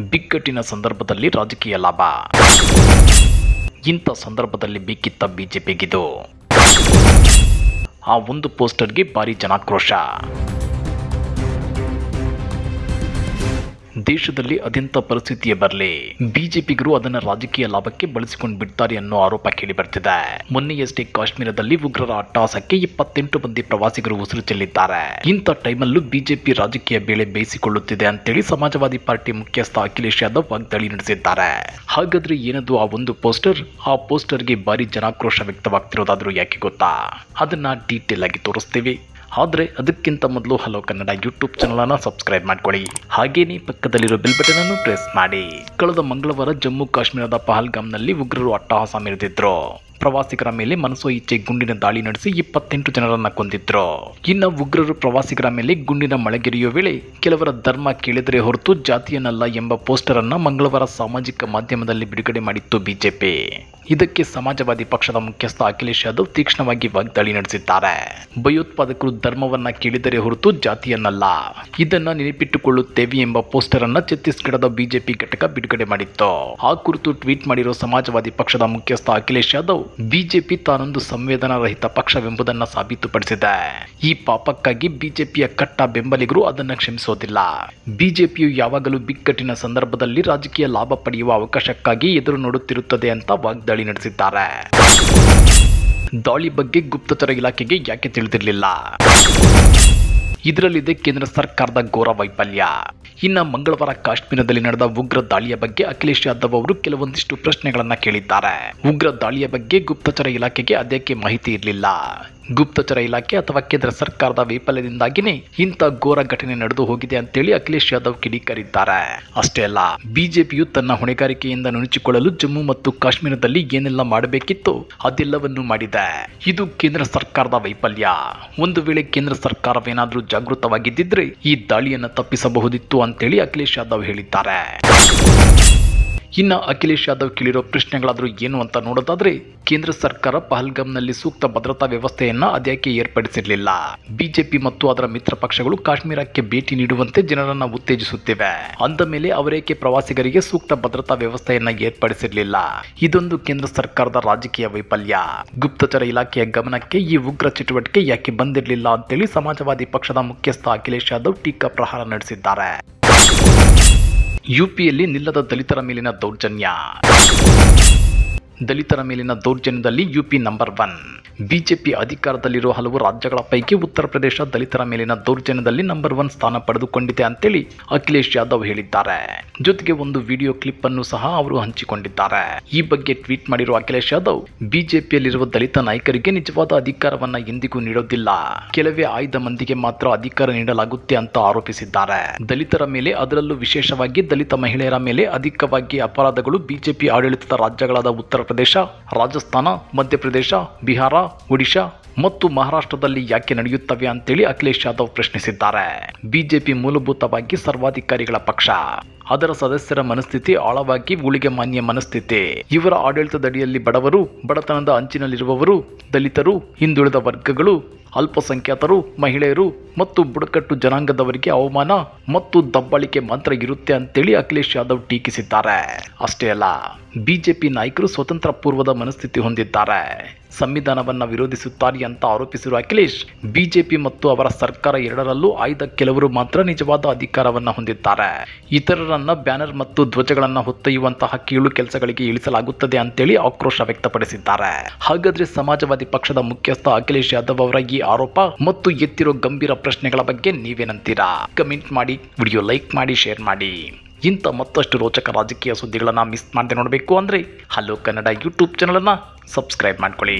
ಬಿಕ್ಕಟ್ಟಿನ ಸಂದರ್ಭದಲ್ಲಿ ರಾಜಕೀಯ ಲಾಭ. ಇಂಥ ಸಂದರ್ಭದಲ್ಲಿ ಬೇಕಿತ್ತ ಬಿಜೆಪಿಗಿದು. ಆ ಒಂದು ಪೋಸ್ಟರ್ಗೆ ಭಾರಿ ಜನಾಕ್ರೋಶ. ದೇಶದಲ್ಲಿ ಅತ್ಯಂತ ಪರಿಸ್ಥಿತಿಯೇ ಬರಲಿ. ಬಿಜೆಪಿಗರು ಅದನ್ನ ರಾಜಕೀಯ ಲಾಭಕ್ಕೆ ಬಳಸಿಕೊಂಡು ಬಿಡ್ತಾರೆ ಅನ್ನೋ ಆರೋಪ ಕೇಳಿ ಬರ್ತಿದೆ. ಮೊನ್ನೆಯಷ್ಟೇ ಕಾಶ್ಮೀರದಲ್ಲಿ ಉಗ್ರರ ಅಟ್ಟಹಾಸಕ್ಕೆ ಇಪ್ಪತ್ತೆಂಟು ಮಂದಿ ಪ್ರವಾಸಿಗರು ಉಸಿರು ಚೆಲ್ಲಿದ್ದಾರೆ. ಇಂಥ ಟೈಮಲ್ಲೂ ಬಿಜೆಪಿ ರಾಜಕೀಯ ಬೇಳೆ ಬೇಯಿಸಿಕೊಳ್ಳುತ್ತಿದೆ ಅಂತೇಳಿ ಸಮಾಜವಾದಿ ಪಾರ್ಟಿ ಮುಖ್ಯಸ್ಥ ಅಖಿಲೇಶ್ ಯಾದವ್ ವಾಗ್ದಾಳಿ ನಡೆಸಿದ್ದಾರೆ. ಹಾಗಾದ್ರೆ ಏನದು ಆ ಒಂದು ಪೋಸ್ಟರ್? ಆ ಪೋಸ್ಟರ್ಗೆ ಭಾರಿ ಜನಾಕ್ರೋಶ ವ್ಯಕ್ತವಾಗ್ತಿರೋದಾದ್ರೂ ಯಾಕೆ ಗೊತ್ತಾ? ಅದನ್ನ ಡೀಟೇಲ್ ಆಗಿ ತೋರಿಸ್ತೀವಿ. ಆದರೆ ಅದಕ್ಕಿಂತ ಮೊದಲು ಹಲೋ ಕನ್ನಡ ಯೂಟ್ಯೂಬ್ ಚಾನಲನ್ನು ಸಬ್ಸ್ಕ್ರೈಬ್ ಮಾಡಿಕೊಳ್ಳಿ. ಹಾಗೇನೇ ಪಕ್ಕದಲ್ಲಿರೋ ಬೆಲ್ ಬಟನ್ ಅನ್ನು ಪ್ರೆಸ್ ಮಾಡಿ. ಕಳೆದ ಮಂಗಳವಾರ ಜಮ್ಮು ಕಾಶ್ಮೀರದ ಪಹಲ್ಗಾಮ್ನಲ್ಲಿ ಉಗ್ರರು ಅಟ್ಟಹಾಸ ಮೆರೆದಿದ್ರು. ಪ್ರವಾಸಿಗರ ಮೇಲೆ ಮನಸೋ ಇಚ್ಛೆ ಗುಂಡಿನ ದಾಳಿ ನಡೆಸಿ ಇಪ್ಪತ್ತೆಂಟು ಜನರನ್ನ ಕೊಂದಿದ್ರು. ಇನ್ನು ಉಗ್ರರು ಪ್ರವಾಸಿಗರ ಮೇಲೆ ಗುಂಡಿನ ಮಳೆಗೆರೆಯುವ ವೇಳೆ ಕೆಲವರ ಧರ್ಮ ಕೇಳಿದರೆ ಹೊರತು ಜಾತಿಯನ್ನಲ್ಲ ಎಂಬ ಪೋಸ್ಟರ್ ಅನ್ನ ಮಂಗಳವಾರ ಸಾಮಾಜಿಕ ಮಾಧ್ಯಮದಲ್ಲಿ ಬಿಡುಗಡೆ ಮಾಡಿತ್ತು ಬಿಜೆಪಿ. ಇದಕ್ಕೆ ಸಮಾಜವಾದಿ ಪಕ್ಷದ ಮುಖ್ಯಸ್ಥ ಅಖಿಲೇಶ್ ಯಾದವ್ ತೀಕ್ಷ್ಣವಾಗಿ ವಾಗ್ದಾಳಿ ನಡೆಸಿದ್ದಾರೆ. ಭಯೋತ್ಪಾದಕರು ಧರ್ಮವನ್ನ ಕೇಳಿದರೆ ಹೊರತು ಜಾತಿಯನ್ನಲ್ಲ. ಇದನ್ನ ನೆನಪಿಟ್ಟುಕೊಳ್ಳುತ್ತೇವೆ ಎಂಬ ಪೋಸ್ಟರ್ ಅನ್ನ ಛತ್ತೀಸ್ಗಢದ ಬಿಜೆಪಿ ಘಟಕ ಬಿಡುಗಡೆ ಮಾಡಿತ್ತು. ಆ ಕುರಿತು ಟ್ವೀಟ್ ಮಾಡಿರುವ ಸಮಾಜವಾದಿ ಪಕ್ಷದ ಮುಖ್ಯಸ್ಥ ಅಖಿಲೇಶ್ ಯಾದವ್ ಬಿಜೆಪಿ ತಾನೊಂದು ಸಂವೇದನಾ ರಹಿತ ಪಕ್ಷವೆಂಬುದನ್ನ ಸಾಬೀತುಪಡಿಸಿದೆ. ಈ ಪಾಪಕ್ಕಾಗಿ ಬಿಜೆಪಿಯ ಕಟ್ಟ ಬೆಂಬಲಿಗರು ಅದನ್ನು ಕ್ಷಮಿಸೋದಿಲ್ಲ. ಬಿಜೆಪಿಯು ಯಾವಾಗಲೂ ಬಿಕ್ಕಟ್ಟಿನ ಸಂದರ್ಭದಲ್ಲಿ ರಾಜಕೀಯ ಲಾಭ ಪಡೆಯುವ ಅವಕಾಶಕ್ಕಾಗಿ ಎದುರು ನೋಡುತ್ತಿರುತ್ತದೆ ಅಂತ ವಾಗ್ದಾಳಿ ನಡೆಸಿದ್ದಾರೆ. ದಾಳಿ ಬಗ್ಗೆ ಗುಪ್ತಚರ ಇಲಾಖೆಗೆ ಯಾಕೆ ತಿಳಿದಿರಲಿಲ್ಲ? ಇದರಲ್ಲಿದೆ ಕೇಂದ್ರ ಸರ್ಕಾರದ ಘೋರ ವೈಫಲ್ಯ ಇನ್ನ ಮಂಗಳವಾರ ಕಾಶ್ಮೀರದಲ್ಲಿ ನಡೆದ ಉಗ್ರ ದಾಳಿಯ ಬಗ್ಗೆ ಅಖಿಲೇಶ್ ಯಾದವ್ ಅವರು ಕೆಲವೊಂದಿಷ್ಟು ಪ್ರಶ್ನೆಗಳನ್ನ ಕೇಳಿದ್ದಾರೆ. ಉಗ್ರ ದಾಳಿಯ ಬಗ್ಗೆ ಗುಪ್ತಚರ ಇಲಾಖೆಗೆ ಅದಕ್ಕೆ ಮಾಹಿತಿ ಇರಲಿಲ್ಲ? ಗುಪ್ತಚರ ಇಲಾಖೆ ಅಥವಾ ಕೇಂದ್ರ ಸರ್ಕಾರದ ವೈಫಲ್ಯದಿಂದಾಗಿನೇ ಇಂಥ ಘೋರ ಘಟನೆ ನಡೆದು ಹೋಗಿದೆ ಅಂತೇಳಿ ಅಖಿಲೇಶ್ ಯಾದವ್ ಕಿಡಿಕಾರಿದ್ದಾರೆ. ಅಷ್ಟೇ ಅಲ್ಲ, ಬಿಜೆಪಿಯು ತನ್ನ ಹೊಣೆಗಾರಿಕೆಯಿಂದ ನುಣುಚಿಕೊಳ್ಳಲು ಜಮ್ಮು ಮತ್ತು ಕಾಶ್ಮೀರದಲ್ಲಿ ಏನೆಲ್ಲ ಮಾಡಬೇಕಿತ್ತು ಅದೆಲ್ಲವನ್ನೂ ಮಾಡಿದೆ. ಇದು ಕೇಂದ್ರ ಸರ್ಕಾರದ ವೈಫಲ್ಯ. ಒಂದು ವೇಳೆ ಕೇಂದ್ರ ಸರ್ಕಾರವೇನಾದರೂ ಜಾಗೃತವಾಗಿದ್ದಿದ್ರೆ ಈ ದಾಳಿಯನ್ನು ತಪ್ಪಿಸಬಹುದಿತ್ತು ಅಂತೇಳಿ ಅಖಿಲೇಶ್ ಯಾದವ್ ಹೇಳಿದ್ದಾರೆ. ಇನ್ನು ಅಖಿಲೇಶ್ ಯಾದವ್ ಕೇಳಿರೋ ಪ್ರಶ್ನೆಗಳಾದರೂ ಏನು ಅಂತ ನೋಡೋದಾದ್ರೆ, ಕೇಂದ್ರ ಸರ್ಕಾರ ಪಹಲ್ಗಾಮ್ನಲ್ಲಿ ಸೂಕ್ತ ಭದ್ರತಾ ವ್ಯವಸ್ಥೆಯನ್ನ ಅದ್ಯಾಕೆ ಏರ್ಪಡಿಸಿರಲಿಲ್ಲ? ಬಿಜೆಪಿ ಮತ್ತು ಅದರ ಮಿತ್ರ ಪಕ್ಷಗಳು ಕಾಶ್ಮೀರಕ್ಕೆ ಭೇಟಿ ನೀಡುವಂತೆ ಜನರನ್ನ ಉತ್ತೇಜಿಸುತ್ತಿವೆ. ಅಂದ ಮೇಲೆ ಅವರೇಕೆ ಪ್ರವಾಸಿಗರಿಗೆ ಸೂಕ್ತ ಭದ್ರತಾ ವ್ಯವಸ್ಥೆಯನ್ನ ಏರ್ಪಡಿಸಿರಲಿಲ್ಲ? ಇದೊಂದು ಕೇಂದ್ರ ಸರ್ಕಾರದ ರಾಜಕೀಯ ವೈಫಲ್ಯ. ಗುಪ್ತಚರ ಇಲಾಖೆಯ ಗಮನಕ್ಕೆ ಈ ಉಗ್ರ ಚಟುವಟಿಕೆ ಯಾಕೆ ಬಂದಿರಲಿಲ್ಲ ಅಂತೇಳಿ ಸಮಾಜವಾದಿ ಪಕ್ಷದ ಮುಖ್ಯಸ್ಥ ಅಖಿಲೇಶ್ ಯಾದವ್ ಟೀಕಾ ಪ್ರಹಾರ ನಡೆಸಿದ್ದಾರೆ. ಯುಪಿಯಲ್ಲಿ ನಿಲ್ಲದ ದಲಿತರ ಮೇಲಿನ ದೌರ್ಜನ್ಯ. ದಲಿತರ ಮೇಲಿನ ದೌರ್ಜನ್ಯದಲ್ಲಿ ಯುಪಿ ನಂಬರ್ ಒನ್. ಬಿಜೆಪಿ ಅಧಿಕಾರದಲ್ಲಿರುವ ಹಲವು ರಾಜ್ಯಗಳ ಪೈಕಿ ಉತ್ತರ ಪ್ರದೇಶ ದಲಿತರ ಮೇಲಿನ ದೌರ್ಜನ್ಯದಲ್ಲಿ ನಂಬರ್ ಒನ್ ಸ್ಥಾನ ಪಡೆದುಕೊಂಡಿದೆ ಅಂತೇಳಿ ಅಖಿಲೇಶ್ ಯಾದವ್ ಹೇಳಿದ್ದಾರೆ. ಜೊತೆಗೆ ಒಂದು ವಿಡಿಯೋ ಕ್ಲಿಪ್ ಅನ್ನು ಸಹ ಅವರು ಹಂಚಿಕೊಂಡಿದ್ದಾರೆ. ಈ ಬಗ್ಗೆ ಟ್ವೀಟ್ ಮಾಡಿರುವ ಅಖಿಲೇಶ್ ಯಾದವ್, ಬಿಜೆಪಿಯಲ್ಲಿರುವ ದಲಿತ ನಾಯಕರಿಗೆ ನಿಜವಾದ ಅಧಿಕಾರವನ್ನ ಎಂದಿಗೂ ನೀಡೋದಿಲ್ಲ. ಕೆಲವೇ ಆಯ್ದ ಮಂದಿಗೆ ಮಾತ್ರ ಅಧಿಕಾರ ನೀಡಲಾಗುತ್ತೆ ಅಂತ ಆರೋಪಿಸಿದ್ದಾರೆ. ದಲಿತರ ಮೇಲೆ ಅದರಲ್ಲೂ ವಿಶೇಷವಾಗಿ ದಲಿತ ಮಹಿಳೆಯರ ಮೇಲೆ ಅಧಿಕವಾಗಿ ಅಪರಾಧಗಳು ಬಿಜೆಪಿ ಆಡಳಿತದ ರಾಜ್ಯಗಳಾದ ಉತ್ತರ ಪ್ರದೇಶ ರಾಜಸ್ಥಾನ, ಮಧ್ಯಪ್ರದೇಶ, ಬಿಹಾರ, ಒಡಿಶಾ ಮತ್ತು ಮಹಾರಾಷ್ಟ್ರದಲ್ಲಿ ಯಾಕೆ ನಡೆಯುತ್ತವೆ ಅಂತೇಳಿ ಅಖಿಲೇಶ್ ಯಾದವ್ ಪ್ರಶ್ನಿಸಿದ್ದಾರೆ. ಬಿಜೆಪಿ ಮೂಲಭೂತವಾಗಿ ಸರ್ವಾಧಿಕಾರಿಗಳ ಪಕ್ಷ. ಅದರ ಸದಸ್ಯರ ಮನಸ್ಥಿತಿ ಆಳವಾಗಿ ಗುಳಿಗೆ ಮಾನ್ಯ ಮನಸ್ಥಿತಿ. ಇವರ ಆಡಳಿತದಡಿಯಲ್ಲಿ ಬಡವರು, ಬಡತನದ ಅಂಚಿನಲ್ಲಿರುವವರು, ದಲಿತರು, ಹಿಂದುಳಿದ ವರ್ಗಗಳು, ಅಲ್ಪಸಂಖ್ಯಾತರು, ಮಹಿಳೆಯರು ಮತ್ತು ಬುಡಕಟ್ಟು ಜನಾಂಗದವರಿಗೆ ಅವಮಾನ ಮತ್ತು ದಬ್ಬಾಳಿಕೆ ಮಾತ್ರ ಇರುತ್ತೆ ಅಂತೇಳಿ ಅಖಿಲೇಶ್ ಯಾದವ್ ಟೀಕಿಸಿದ್ದಾರೆ. ಅಷ್ಟೇ ಅಲ್ಲ, ಬಿಜೆಪಿ ನಾಯಕರು ಸ್ವತಂತ್ರ ಪೂರ್ವದ ಮನಸ್ಥಿತಿ ಹೊಂದಿದ್ದಾರೆ. ಸಂವಿಧಾನವನ್ನು ವಿರೋಧಿಸುತ್ತಾರೆ ಅಂತ ಆರೋಪಿಸಿರುವ ಅಖಿಲೇಶ್, ಬಿಜೆಪಿ ಮತ್ತು ಅವರ ಸರ್ಕಾರ ಎರಡರಲ್ಲೂ ಆಯ್ದ ಕೆಲವರು ಮಾತ್ರ ನಿಜವಾದ ಅಧಿಕಾರವನ್ನು ಹೊಂದಿದ್ದಾರೆ. ಇತರರನ್ನ ಬ್ಯಾನರ್ ಮತ್ತು ಧ್ವಜಗಳನ್ನ ಹೊತ್ತೊಯ್ಯುವಂತಹ ಕೀಳು ಕೆಲಸಗಳಿಗೆ ಇಳಿಸಲಾಗುತ್ತದೆ ಅಂತೇಳಿ ಆಕ್ರೋಶ ವ್ಯಕ್ತಪಡಿಸಿದ್ದಾರೆ. ಹಾಗಾದ್ರೆ ಸಮಾಜವಾದಿ ಪಕ್ಷದ ಮುಖ್ಯಸ್ಥ ಅಖಿಲೇಶ್ ಯಾದವ್ ಅವರ ಈ ಆರೋಪ ಮತ್ತು ಎತ್ತಿರೋ ಗಂಭೀರ ಪ್ರಶ್ನೆಗಳ ಬಗ್ಗೆ ನೀವೇನಂತೀರಾ? ಕಮೆಂಟ್ ಮಾಡಿ, ವಿಡಿಯೋ ಲೈಕ್ ಮಾಡಿ, ಶೇರ್ ಮಾಡಿ. ಇಂಥ ಮತ್ತಷ್ಟು ರೋಚಕ ರಾಜಕೀಯ ಸುದ್ದಿಗಳನ್ನು ಮಿಸ್ ಮಾಡದೆ ನೋಡಬೇಕು ಅಂದರೆ ಹಲೋ ಕನ್ನಡ ಯೂಟ್ಯೂಬ್ ಚಾನಲನ್ನು ಸಬ್ಸ್ಕ್ರೈಬ್ ಮಾಡ್ಕೊಳ್ಳಿ.